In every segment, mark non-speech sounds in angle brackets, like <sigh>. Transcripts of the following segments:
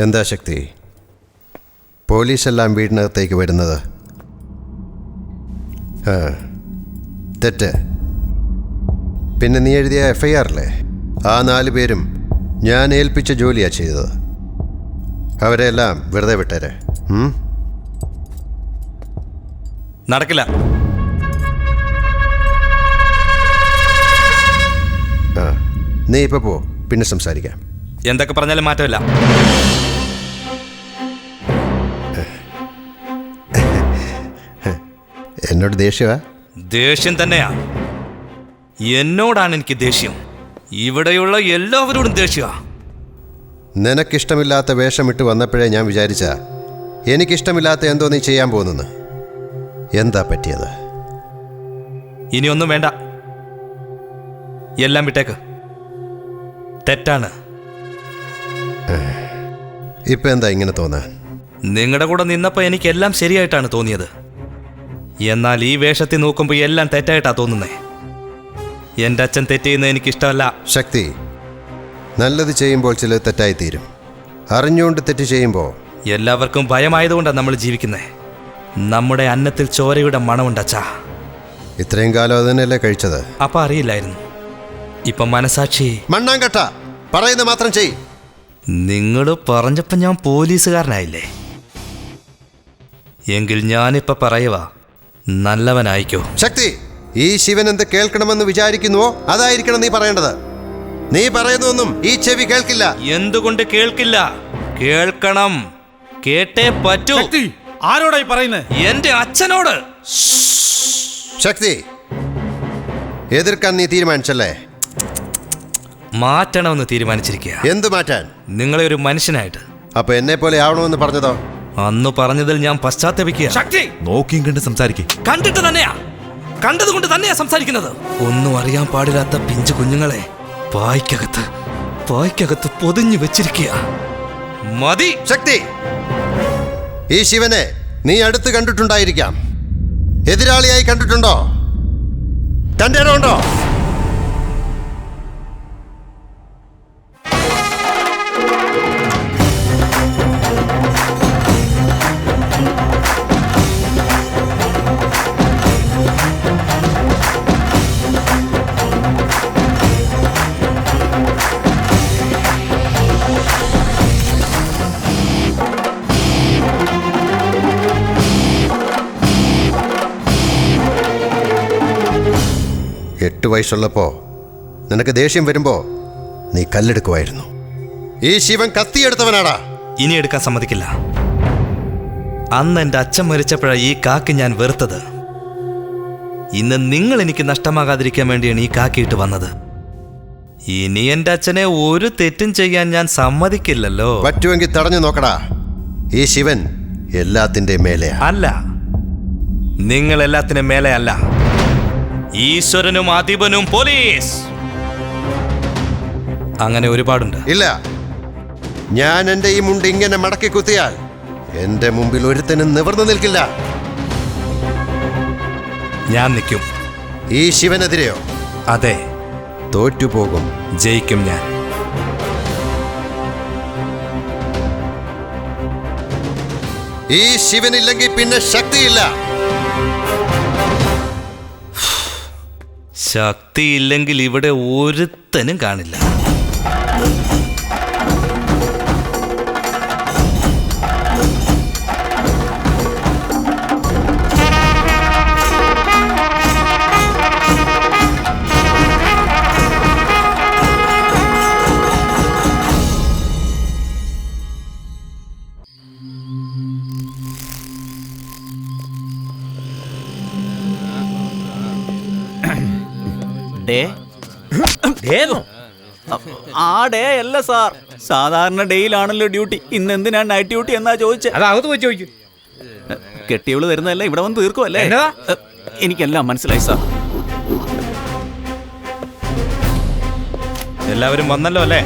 എന്താ ശക്തി? പോലീസെല്ലാം വീടിനകത്തേക്ക് വരുന്നത്. ആ തെറ്റ്. പിന്നെ നീ എഴുതിയ എഫ്ഐആർ ഐ ആറിലെ ആ നാല് പേരും ഞാൻ ഏൽപ്പിച്ച ജോലിയാണ് ചെയ്തത്. അവരെ എല്ലാം വെറുതെ വിട്ടേരെ. നടക്കില്ല. ആ നീ ഇപ്പോൾ പോ. പിന്നെ സംസാരിക്കാം. എന്തൊക്കെ പറഞ്ഞാലും മാറ്റമില്ല. എന്നോട് ദേഷ്യമാ ദേഷ്യം തന്നെയാ. എന്നോടാണ് എനിക്ക് ദേഷ്യം. ഇവിടെയുള്ള എല്ലാവരോടും ദേഷ്യ. നിനക്കിഷ്ടമില്ലാത്ത വേഷമിട്ട് വന്നപ്പോഴേ ഞാൻ വിചാരിച്ച എനിക്കിഷ്ടമില്ലാത്ത എന്തോ നീ ചെയ്യാൻ പോകുന്നെന്ന്. എന്താ പറ്റിയത്? ഇനിയൊന്നും വേണ്ട. എല്ലാം വിട്ടേക്ക്. തെറ്റാണ്. ഇപ്പം എന്താ ഇങ്ങനെ തോന്നാൻ നിങ്ങളുടെ കൂടെ നിന്നപ്പോൾ എനിക്ക് എല്ലാം ശരിയായിട്ടാണ് തോന്നിയത്. എന്നാൽ ഈ വേഷത്തിൽ നോക്കുമ്പോൾ എല്ലാം തെറ്റായിട്ടാ തോന്നുന്നേ. എന്റെ അച്ഛൻ തെറ്റ് എനിക്ക് എനിക്കിഷ്ടമല്ല. ശക്തി നല്ലത് ചെയ്യുമ്പോൾ ചില തെറ്റായി തീരും. അറിഞ്ഞുകൊണ്ട് തെറ്റ് ചെയ്യുമ്പോൾ എല്ലാവർക്കും ഭയമായതുകൊണ്ടാണ് നമ്മൾ ജീവിക്കുന്നത് നമ്മുടെ അന്നത്തിൽ ചോരയുടെ മണമുണ്ട് അച്ഛാ. ഇത്രയും കാലം അതിനല്ലേ കഴിച്ചത്? അപ്പൊ അറിയില്ലായിരുന്നു. ഇപ്പൊ മനസാക്ഷി മണ്ണാങ്കട്ട പറയുന്നത് മാത്രം ചെയ് നിങ്ങൾ പറഞ്ഞപ്പോൾ ഞാൻ പോലീസുകാരനായില്ലേ? എങ്കിൽ ഞാനിപ്പോൾ പറയുക നല്ലവനായിക്കോ. ശക്തി ഈ ശിവൻ എന്ത് കേൾക്കണമെന്ന് വിചാരിക്കുന്നുവോ? അതായിരിക്കണം നീ പറയേണ്ടത്. നീ പറയുന്നൊന്നും ഈ ചെവി കേൾക്കില്ല. എന്തുകൊണ്ട് കേൾക്കില്ല? കേൾക്കണം. കേട്ടേ പറ്റൂ. ആരോടായി പറയുന്നത് എന്റെ അച്ഛനോട്. ശക്തി എതിർക്കാൻ നീ തീരുമാനിച്ചല്ലേ? മാറ്റണമെന്ന് തീരുമാനിച്ചിരിക്കുക എന്ത് മാറ്റാൻ? നിങ്ങളെ ഒരു മനുഷ്യനായിട്ട്. അപ്പൊ എന്നെ പോലെ ആവണമെന്ന് പറഞ്ഞതോ? അന്ന് പറഞ്ഞതിൽ ഞാൻ പശ്ചാത്തപിക്കുക ശക്തി! നോക്കിയും കണ്ട് സംസാരിക്കേ. കണ്ടിട്ട് തന്നെയാ. കണ്ടതുകൊണ്ട് തന്നെയാ സംസാരിക്കുന്നത്. ഒന്നും അറിയാൻ പാടില്ലാത്ത പിഞ്ചു കുഞ്ഞുങ്ങളെ പായ്ക്കകത്ത് പായ്ക്കകത്ത് പൊതിഞ്ഞു വെച്ചിരിക്കുക മതി! ശക്തി! ഈ ശിവനെ നീ അടുത്ത് കണ്ടിട്ടുണ്ടായിരിക്കാം. എതിരാളിയായി കണ്ടിട്ടുണ്ടോ? തന്റെ വയസ്സുള്ളപ്പോ നിനക്ക് ദേഷ്യം വരുമ്പോ നീ കല്ലെടുക്കുമായിരുന്നു ഈ ശിവൻ കത്തിയെടുത്തവനാടാ ഇനി എടുക്കാൻ സമ്മതിക്കില്ല. അന്ന് എന്റെ അച്ഛൻ മരിച്ചപ്പോഴാണ് ഈ കാക്ക് ഞാൻ വെറുത്തത്. ഇന്ന് നിങ്ങൾ എനിക്ക് നഷ്ടമാകാതിരിക്കാൻ വേണ്ടിയാണ് ഈ കാക്കിയിട്ട് വന്നത്. ഇനി എന്റെ അച്ഛനെ ഒരു തെറ്റും ചെയ്യാൻ ഞാൻ സമ്മതിക്കില്ലല്ലോ. പറ്റുമെങ്കിൽ തടഞ്ഞു നോക്കടാ. ഈ ശിവൻ എല്ലാത്തിന്റെ മേലെയാ. അല്ല. നിങ്ങൾ എല്ലാത്തിനും മേലെ അല്ല ഈശ്വരനും അധിപനും പോലീസ്. അങ്ങനെ ഒരുപാടുണ്ട്. ഇല്ല. ഞാൻ എന്റെ ഈ മുണ്ട് ഇങ്ങനെ മടക്കി കുത്തിയാൽ എന്റെ മുമ്പിൽ ഒരുത്തനും നിവർന്നു നിൽക്കില്ല. ഞാൻ നിൽക്കും. ഈ ശിവനെതിരെയോ? അതെ. തോറ്റുപോകും. ജയിക്കും ഞാൻ. ഈ ശിവനില്ലെങ്കിൽ പിന്നെ ശക്തിയില്ല. ശക്തിയില്ലെങ്കിൽ ഇവിടെ ഒരുത്തനും കാണില്ല. ഡേ? ഡേന്നോ? ആ ഡേ അല്ല സാർ. സാധാരണ ഡേയിലാണല്ലോ ഡ്യൂട്ടി. ഇന്ന് എന്തിനാ നൈറ്റ് ഡ്യൂട്ടി എന്നാ ചോദിച്ചേ? അത് പോയി ചോദിക്കും. കെട്ടിയവൾ തരുന്നതല്ല ഇവിടെ വന്ന് തീർക്കുമല്ലേ? എനിക്കെല്ലാം മനസ്സിലായി സാർ. എല്ലാവരും വന്നല്ലോ അല്ലേ?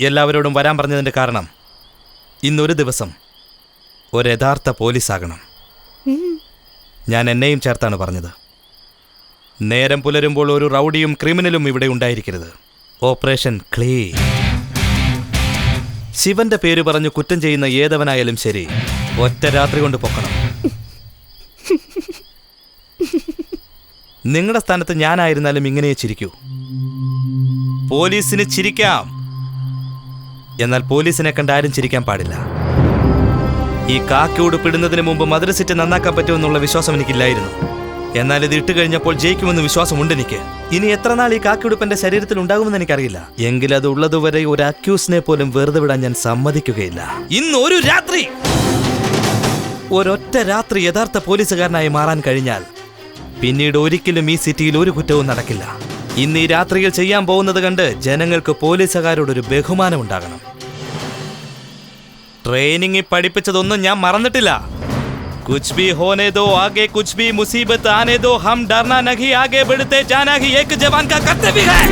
എല്ലാവരോടും വരാൻ പറഞ്ഞതിന്റെ കാരണം ഇന്നൊരു ദിവസം ഒരു യഥാർത്ഥ പോലീസാകണം. ഞാൻ എന്നെയും ചേർത്താണ് പറഞ്ഞത്. നേരം പുലരുമ്പോൾ ഒരു റൗഡിയും ക്രിമിനലും ഇവിടെ ഉണ്ടായിരിക്കരുത്. ഓപ്പറേഷൻ ക്ലീ. ശിവന്റെ പേര് പറഞ്ഞു കുറ്റം ചെയ്യുന്ന ഏതവനായാലും ശരി ഒറ്റ രാത്രി കൊണ്ട് പൊക്കണം. നിങ്ങളുടെ സ്ഥാനത്ത് ഞാനായിരുന്നാലും ഇങ്ങനെ ചിരിക്കൂ. പോലീസിന് ചിരിക്കാം. എന്നാൽ പോലീസിനെ കണ്ട് ആരും ചിരിക്കാൻ പാടില്ല. ഈ കാക്കി ഉടുപ്പിടുന്നതിന് മുമ്പ് മദ്രസിറ്റ് നന്നാക്കാൻ പറ്റുമെന്നുള്ള വിശ്വാസം എനിക്കില്ലായിരുന്നു. എന്നാൽ ഇത് ഇട്ട് കഴിഞ്ഞപ്പോൾ ജയിക്കുമെന്ന് വിശ്വാസമുണ്ട് എനിക്ക്. ഇനി എത്ര നാൾ ഈ എന്റെ ശരീരത്തിൽ ഉണ്ടാകുമെന്ന് എനിക്കറിയില്ല. എങ്കിൽ അത് ഉള്ളതുവരെ ഒരു അക്യൂസിനെ പോലും വെറുതെ വിടാൻ ഞാൻ സമ്മതിക്കുകയില്ല. ഇന്ന് ഒരു രാത്രി! ഒരൊറ്റ രാത്രി യഥാർത്ഥ പോലീസുകാരനായി മാറാൻ കഴിഞ്ഞാൽ പിന്നീട് ഒരിക്കലും ഈ സിറ്റിയിൽ ഒരു കുറ്റവും നടക്കില്ല. ഇന്ന് ഈ രാത്രിയിൽ ചെയ്യാൻ പോകുന്നത് കണ്ട് ജനങ്ങൾക്ക് പോലീസുകാരോടൊരു ബഹുമാനം ഉണ്ടാകണം ട്രെയിനിങ്ങിൽ പഠിപ്പിച്ചതൊന്നും ഞാൻ മറന്നിട്ടില്ല. കുച്ച് ഭി ഹോനേ ദോ ആകെ കുച്ച് ഭി മുസീബത്ത് ആനേ ദോ ഹം ഡർന നഹി ആകെ ബിടുത്തെ ജാനാ ഹി ഏക് ജവാൻ കാ കർത്തവ്യ ഹൈ.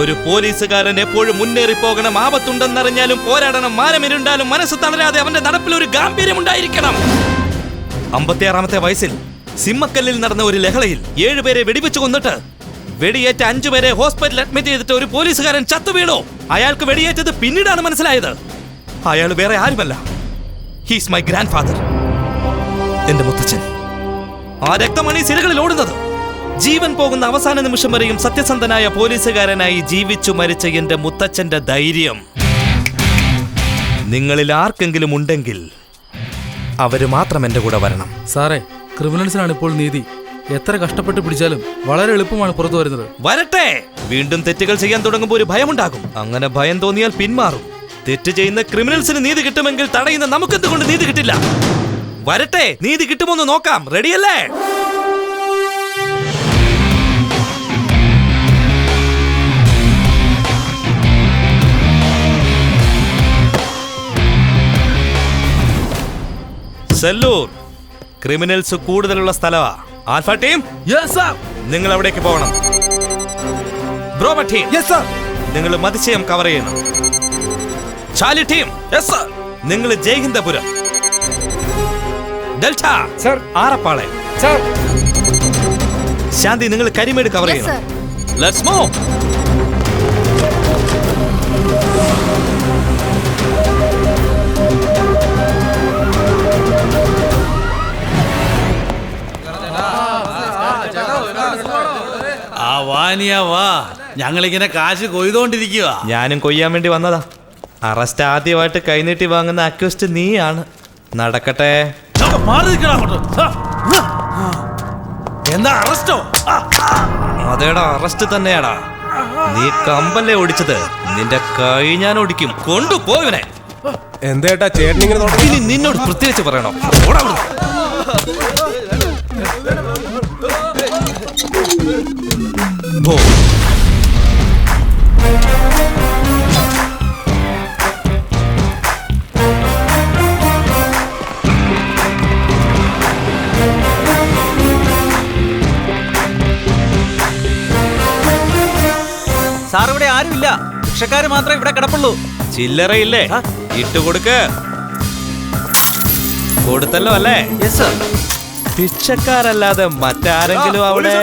ഒരു പോലീസുകാരൻ എപ്പോഴും മുന്നേറി പോകണം. ആപത്തുണ്ടെന്നറിഞ്ഞാലും പോരാടണം. മാനമിരുണ്ടാലും മനസ്സ് തളരാതെ അവന്റെ നടപ്പിൽ ഒരു ഗാംഭീര്യം ഉണ്ടായിരിക്കണം. അമ്പത്തിയാറാമത്തെ വയസ്സിൽ സിമ്മക്കല്ലിൽ നടന്ന ഒരു ലഹളയിൽ ഏഴുപേരെ വെടിവെച്ച് കൊന്നിട്ട് വെടിയേറ്റ അഞ്ചുപേരെ ഹോസ്പിറ്റലിൽ അഡ്മിറ്റ് ചെയ്തിട്ട് ഒരു പോലീസുകാരൻ ചത്തു വീണു. അയാൾക്ക് വെടിയേറ്റത് പിന്നീടാണ് മനസ്സിലായത്. അയാൾ വേറെ ആരുമല്ല. ഹീസ് മൈ ഗ്രാൻഡ് ഫാദർ എന്റെ മുത്തച്ഛൻ. ആ രക്തമണി സിരകളിൽ ഓടുന്നത്. ജീവൻ പോകുന്ന അവസാന നിമിഷം വരെയും സത്യസന്ധനായ പോലീസുകാരനായി ജീവിച്ചു മരിച്ച എന്റെ മുത്തച്ഛന്റെ ധൈര്യം. നിങ്ങളിൽ ആർക്കെങ്കിലും ഉണ്ടെങ്കിൽ അവർ മാത്രം എന്റെ കൂടെ വരണം. സാറേ ക്രിമിനൽസിനാണ് ഇപ്പോൾ നീതി. എത്ര കഷ്ടപ്പെട്ട് പിടിച്ചാലും വളരെ എളുപ്പമാണ് പുറത്തു വരുന്നത്. വരട്ടെ! വീണ്ടും തെറ്റുകൾ ചെയ്യാൻ തുടങ്ങുമ്പോൾ ഒരു ഭയമുണ്ടാകും. അങ്ങനെ ഭയം തോന്നിയാൽ പിന്മാറും. തെറ്റ് ചെയ്യുന്ന ക്രിമിനൽസിന് നീതി കിട്ടുമെങ്കിൽ തടയുന്ന നമുക്കെന്തുകൊണ്ട് നീതി കിട്ടില്ല? വരട്ടെ! നീതി കിട്ടുമോന്ന് നോക്കാം. റെഡിയല്ലേ? സെല്ലൂർ ക്രിമിനൽസ് കൂടുതലുള്ള സ്ഥലമാ. Alpha team? യെസ് സർ നിങ്ങൾ അവിടേക്ക് പോകണം. ബ്രോമ ടീം യെസ് സർ നിങ്ങൾ മതിശയം കവർ ചെയ്യണം. ചാലി ടീം. യെസ് സർ നിങ്ങൾ ജയഹിന്ദപുരം. ഡെൽറ്റ. സർ ആറപ്പാളെ സർ ശാന്തി നിങ്ങൾ കരിമേട് കവർ ചെയ്യണം. ലെറ്റ്സ് മൂവ് ആ വാനിയ വാ. ഞങ്ങളിങ്ങനെ കാശ് കൊയ്തോണ്ടിരിക്കുക ഞാനും കൊയ്യാൻ വേണ്ടി വന്നതാ. അറസ്റ്റ് ആദ്യമായിട്ട് കൈനീട്ടി വാങ്ങുന്ന അക്യൂസ്റ്റ് നീയാണ്. നടക്കട്ടെ. എന്താ അറസ്റ്റോ? അതേടാ അറസ്റ്റ് തന്നെയാടാ. നീ കമ്പല്ലേ ഓടിച്ചത്? നിന്റെ കൈ ഞാൻ ഓടിക്കും കൊണ്ടുപോയവനെ എന്തേട്ടാ ചേട്ടനിങ്ങനെ നിന്നോട് പ്രത്യേകിച്ച് പറയണോ? ഓടാ. പോ. സാർ ഇവിടെ ആരുമില്ല. ഭിക്ഷക്കാര് മാത്രമേ ഇവിടെ കിടപ്പുള്ളൂ. ചില്ലറയില്ലേ? ഇട്ടുകൊടുക്ക് കൊടുത്തല്ലോ അല്ലേ? യെസ് സർ പിച്ചക്കാരല്ലാതെ മറ്റാരെങ്കിലും അവിടെ?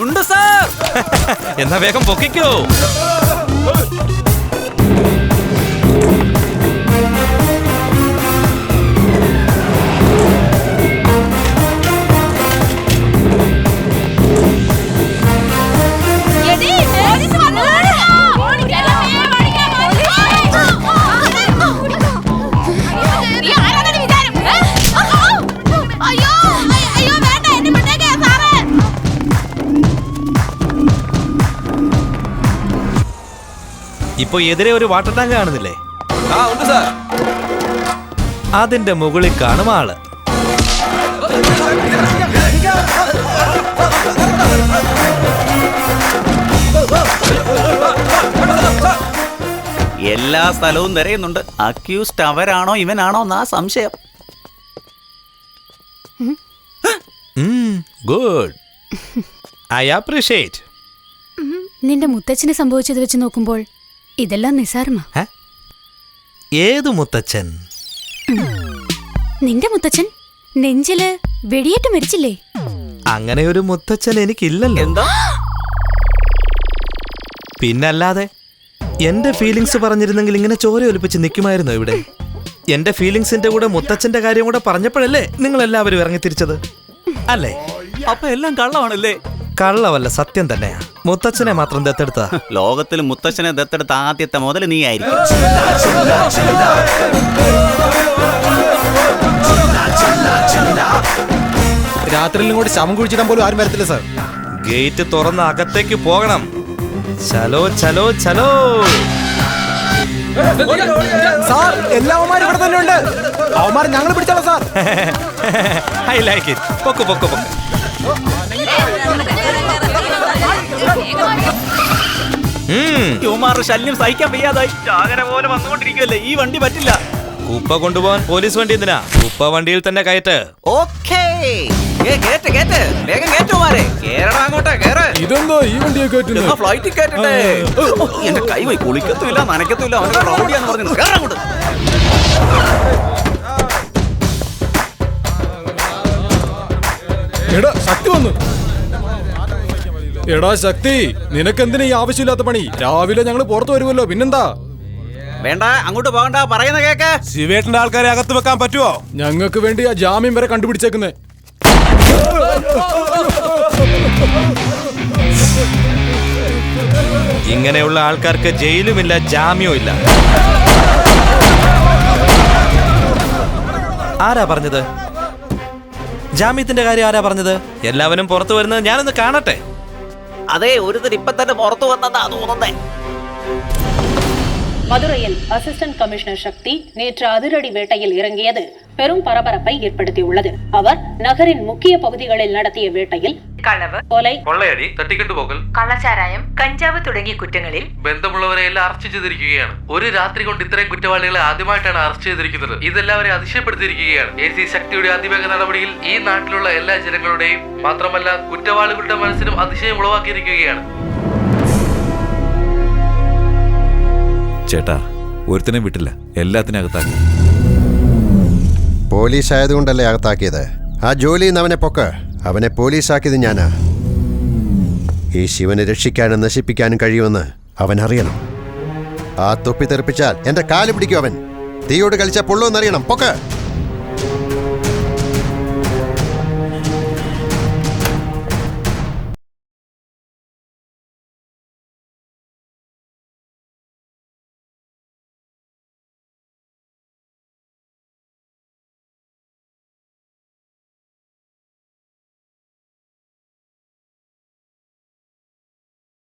ഉണ്ട് സാർ. <laughs> എന്നാ വേഗം പൊക്കിക്കോ. ഇപ്പൊ എതിരെ ഒരു വാട്ടർ ടാങ്ക് കാണുന്നില്ലേ? ആ ഉണ്ട് സാർ. അതിന്റെ മുകളിൽ കാണും ആൾ. എല്ലാ സ്ഥലവും നിറയുന്നുണ്ട്. അക്യൂസ്ഡ് അവരാണോ ഇവനാണോ എന്നാ സംശയം. ഗുഡ് ഐ അപ്രീഷിയേറ്റ് നിന്റെ മുത്തച്ഛന് സംഭവിച്ചത് വെച്ച് നോക്കുമ്പോൾ ഇതെല്ലാം നിസാരമാ. ഏത് മുത്തച്ഛൻ? നിന്റെ മുത്തച്ഛൻ? നെഞ്ചിൽ വെടിയേറ്റ് മരിച്ചില്ലേ? അങ്ങനെ ഒരു മുത്തച്ഛൻ എനിക്കില്ലല്ലോ. എന്താ? പിന്നല്ലാതെ എന്റെ ഫീലിങ്സ് പറഞ്ഞിരുന്നെങ്കിൽ ഇങ്ങനെ ചോര ഒലിപ്പിച്ച് നിൽക്കുമായിരുന്നോ ഇവിടെ? എന്റെ ഫീലിങ്സിന്റെ കൂടെ മുത്തച്ഛന്റെ കാര്യം കൂടെ പറഞ്ഞപ്പോഴല്ലേ നിങ്ങൾ എല്ലാവരും ഇറങ്ങി തിരിച്ചത് അല്ലേ? അപ്പൊ എല്ലാം കള്ളമാണല്ലേ? കള്ളവല്ല സത്യം തന്നെയാ. മുത്തച്ഛനെ മാത്രം ദത്തെടുത്ത ലോകത്തിൽ മുത്തച്ഛനെ ദത്തെടുത്ത ആദ്യത്തെ മുതൽ നീ ആയിരിക്കും രാത്രിയിലും കൂടി ശവം കുഴിച്ചിടാൻ പോലും ആരും വരത്തില്ല സർ ഗേറ്റ് തുറന്ന് അകത്തേക്ക് പോകണം. ചലോ ചലോ ചലോ. സാർ എല്ലാ അവന്മാരും ഇവിടെ തന്നെ ഉണ്ട്. അവന്മാർ ഞങ്ങൾ പിടിച്ചാലോ സാർ ഐ <laughs> ലൈക്ക് ഇറ്റ് പൊക്കു പൊക്കു പൊക്കു. യുവമാരുടെ ശല്യം സഹിക്കാൻ വയ്യാതായി. ചാകര പോലെ വന്നുകൊണ്ടിരിക്കുവല്ലേ ഈ വണ്ടി പറ്റില്ല. കുപ്പ കൊണ്ടുപോകാൻ പോലീസ് വണ്ടി എന്തിനാ? കുപ്പ വണ്ടിയിൽ തന്നെ കയറ്റ്. ഓക്കേ. കേറ്റ് കേറ്റ്. വേഗം കേറ്റുമാരെ കേരളം അങ്ങോട്ട് കേറ്. ഇതെന്തോ ഈ വണ്ടിയെ കയറ്റുന്നത് ഫ്ലൈറ്റിൽ കേറ്റട്ടെ? എന്റെ കൈ പോയി കുളിക്കത്തുമില്ല നനയ്ക്കത്തുമില്ല. അവന്റെ റൗഡിയാന്ന് പറഞ്ഞു അങ്ങോട്ട്. എടാ ശക്തി വന്നു. എടാ ശക്തി നിനക്കെന്തിനാ ഈ ആവശ്യമില്ലാത്ത പണി? രാവിലെ ഞങ്ങൾ പുറത്തു വരുമല്ലോ പിന്നെന്താ? വേണ്ട അങ്ങോട്ട് പോകണ്ട പറയുന്ന കേക്ക്. ശിവേട്ടന്റെ ആൾക്കാരെ അകത്ത് വെക്കാൻ പറ്റുമോ ഞങ്ങൾക്ക് വേണ്ടി ആ ജാമ്യം വരെ കണ്ടുപിടിച്ചേക്കുന്നേ. ഇങ്ങനെയുള്ള ആൾക്കാർക്ക് ജയിലുമില്ല ജാമ്യവും ഇല്ല. ആരാ പറഞ്ഞത്? ജാമ്യത്തിന്റെ കാര്യം ആരാ പറഞ്ഞത്? എല്ലാവരും പുറത്തു വരുന്നത് ഞാനൊന്ന് കാണട്ടെ. അതെ ഒരുത്തർ ഇപ്പൊ തന്നെ പുറത്തു വന്നതാ തോന്നുന്നേ மதுரையில் அசிஸ்டன்ட் கமிஷனர் சக்தி நேற்று அதிரடி வேட்டையில் இறங்கியது பெரும் பரபரப்பை ஏற்படுத்தியுள்ளது அவர் நகரின் முக்கிய பகுதிகளில் நடத்திய வேட்டையில் കളവ് கொலை കൊള്ളയടി തട്ടിക്കൊണ്ടുപോകൽ കള്ളച്ചാരായം കഞ്ചാവ് തുടങ്ങിയ കുറ്റങ്ങളിൽ ബന്ധമുള്ളവരെ എല്ലാം അറസ്റ്റ് ചെയ്തിരിക്കുകയാണ്. ഒരു രാത്രി കൊണ്ട് ഇത്രയും കുറ്റവാളികളെ ആദ്യമായിട്ടാണ് അറസ്റ്റ് ചെയ്തിരിക്കുന്നത്. ഇതെല്ലാവരെ അതിശയപ്പെടുത്തിയിരിക്കുകയാണ്. എ സി ശക്തിയുടെ അതിവേഗ നടപടിയിൽ ഈ നാട്ടിലുള്ള എല്ലാ ജനങ്ങളുടെയും മാത്രമല്ല കുറ്റവാളികളുടെ മനസ്സിനും അതിശയം ഉളവാക്കിയിരിക്കുകയാണ്. ചേട്ടാ ഒരുത്തനെ വിട്ടില്ല. എല്ലാത്തിനകത്താക്കി പോലീസ് ആയതുകൊണ്ടല്ലേ അകത്താക്കിയത്? ആ ജോലിയിൽ നിന്ന് അവനെ പൊക്ക്. അവനെ പോലീസാക്കിയത് ഞാനാ. ഈ ശിവനെ രക്ഷിക്കാനും നശിപ്പിക്കാനും കഴിയുമെന്ന് അവൻ അറിയണം ആ തൊപ്പി തെറിപ്പിച്ചാൽ എന്റെ കാൽ പിടിക്കും അവൻ. തീയോട് കളിച്ചാൽ പൊള്ളുമെന്നറിയണം. പൊക്ക്.